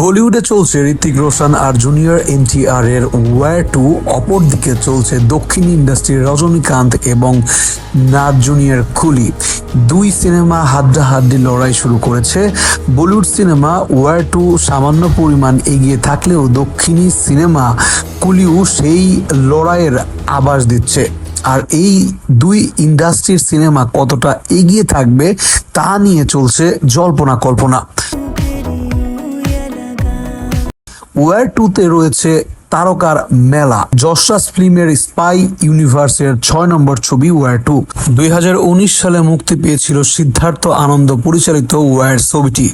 বলিউডে চলছে ঋতিক রোশন আর জুনিয়র এনটিআর এর ওয়ার টু অপরদিকে চলছে দক্ষিণ ইন্ডাস্ট্রির রজনীকান্ত এবং নাজ জুনিয়র কুলি। দুই সিনেমা হাড্ডাহাড্ডি লড়াই শুরু করেছে। বলিউড সিনেমা ওয়ার টু সামান্য পরিমাণ এগিয়ে থাকলেও দক্ষিণী সিনেমা কুলিও সেই লড়াইয়ের আভাস দিচ্ছে। আর এই দুই ইন্ডাস্ট্রির সিনেমা কতটা এগিয়ে থাকবে তা নিয়ে চলছে জল্পনা কল্পনা। ওয়ার টুতে রয়েছে তারকার মেলা। যশরাজ ফিল্মের স্পাই ইউনিভার্সের ছয় নম্বর ছবি ওয়ার টু দুই হাজার উনিশ সালে মুক্তি পেয়েছিল সিদ্ধার্থ আনন্দ পরিচালিত ওয়ার ছবিটি।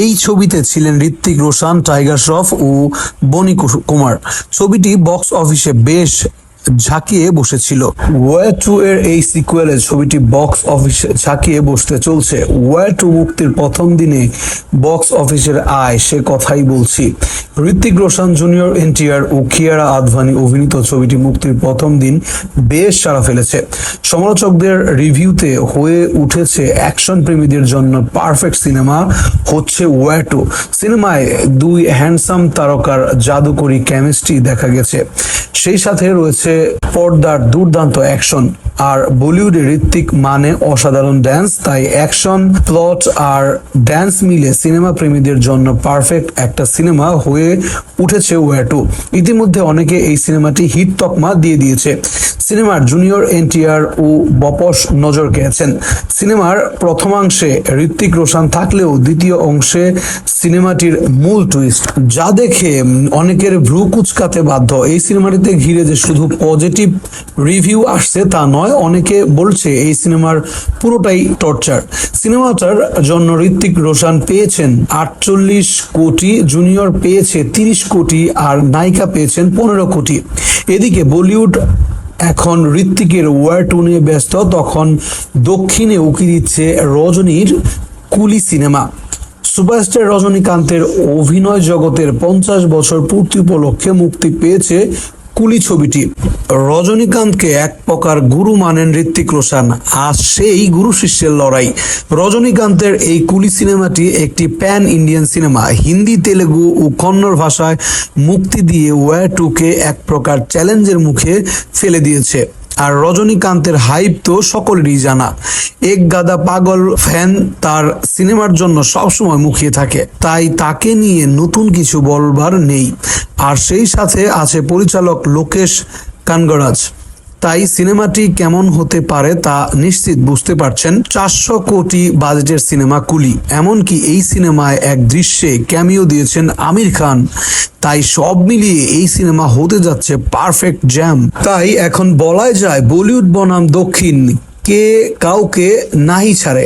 এই ছবিতে ছিলেন ঋত্বিক রোশন, টাইগার শ্রফ ও বনি কুমার। ছবিটি বক্স অফিসে বেশ ঝাঁকিয়ে বসেছিল। ওয়ার টু এর এই সিকুয়েলে ছবিটি বক্স অফিসে ঝাঁকিয়ে বসতে চলছে। ওয়ার টু মুক্তির প্রথম দিনে বক্স অফিসের আয়, সে কথাই বলছি। ঋত্বিক রোশন জুনিয়র এনটিআর ও কিয়ারা আদভানি অভিনীত ছবিটি মুক্তির প্রথম দিন বেশ সাড়া ফেলেছে। সমালোচকদের রিভিউতে হয়ে উঠেছে অ্যাকশন প্রেমীদের জন্য পারফেক্ট সিনেমা হচ্ছে ওয়ার টু সিনেমায় দুই হ্যান্ডসাম তারকার জাদুকরী কেমিস্ট্রি দেখা গেছে। সেই সাথে রয়েছে পর্দার দুর্দান্ত অ্যাকশন আর বলিউডে ঋত্বিক মানে অসাধারণ ড্যান্স তাই অ্যাকশন প্লট আর ড্যান্স মিলে সিনেমা প্রেমীদের জন্য পারফেক্ট একটা সিনেমা হয়ে উঠেছে ওয়ার টু ইতিমধ্যে অনেকে এই সিনেমাটি হিট তকমা দিয়ে দিয়েছে। সিনেমার জুনিয়র এনটিআর ও বপস নজর কেড়েছেন সিনেমার প্রথমাংশে ঋত্বিক রোশন থাকলেও দ্বিতীয় অংশে সিনেমাটির মূল টুইস্ট যা দেখে অনেকের ভ্রু কুচকাতে বাধ্য। এই সিনেমাটিতে ঘিরে যে শুধু পজিটিভ রিভিউ আসছে তা নয় অনেকে বলছে এই সিনেমার পুরোটাই টর্চার। সিনেমাটার জন্য ঋত্বিক রোশন পেয়েছেন আটচল্লিশ কোটি, জুনিয়র পেয়েছে তিরিশ কোটি আর নায়িকা পেয়েছেন পনেরো কোটি। এদিকে বলিউড এখন ঋত্বিকের ওয়ার টু নিয়ে ব্যস্ত, তখন দক্ষিণে উকি দিচ্ছে রজনীর কুলি সিনেমা। সুপারস্টার রজনীকান্তের অভিনয় জগতের পঞ্চাশ বছর পূর্তি উপলক্ষে মুক্তি পেয়েছে কুলি ছবিটি। রজনীকান্তকে এক প্রকার গুরু মানেন ঋত্বিক রোশন, আর সেই গুরু শিষ্যের লড়াই। রজনীকান্তের এই কুলি সিনেমাটি একটি pan Indian cinema. Hindi, Telugu ও কন্নড় ভাষায় মুক্তি দিয়ে ওয়ার টুকে এক প্রকার চ্যালেঞ্জের মুখে ফেলে দিয়েছে। আর রজনীকান্তের হাইপ তো সকলেরই জানা। এক গাদা পাগল ফ্যান তার সিনেমার জন্য সবসময় মুখিয়ে থাকে। তাই তাকে নিয়ে নতুন কিছু বলবার নেই। আর সেই সাথে আছে পরিচালক লোকেশ কানগরাজ। তাই সিনেমাটি কেমন হতে পারে তা নিশ্চিত বুঝতে পারছেন চারশো কোটি বাজেটের সিনেমা কুলি। এমনকি এই সিনেমায় এক দৃশ্যে ক্যামিও দিয়েছেন আমির খান। তাই সব মিলিয়ে এই সিনেমা হতে যাচ্ছে পারফেক্ট জ্যাম। তাই এখন বলাই যায় বলিউড বনাম দক্ষিণ। কে কাউকে নাহি ছাড়ে।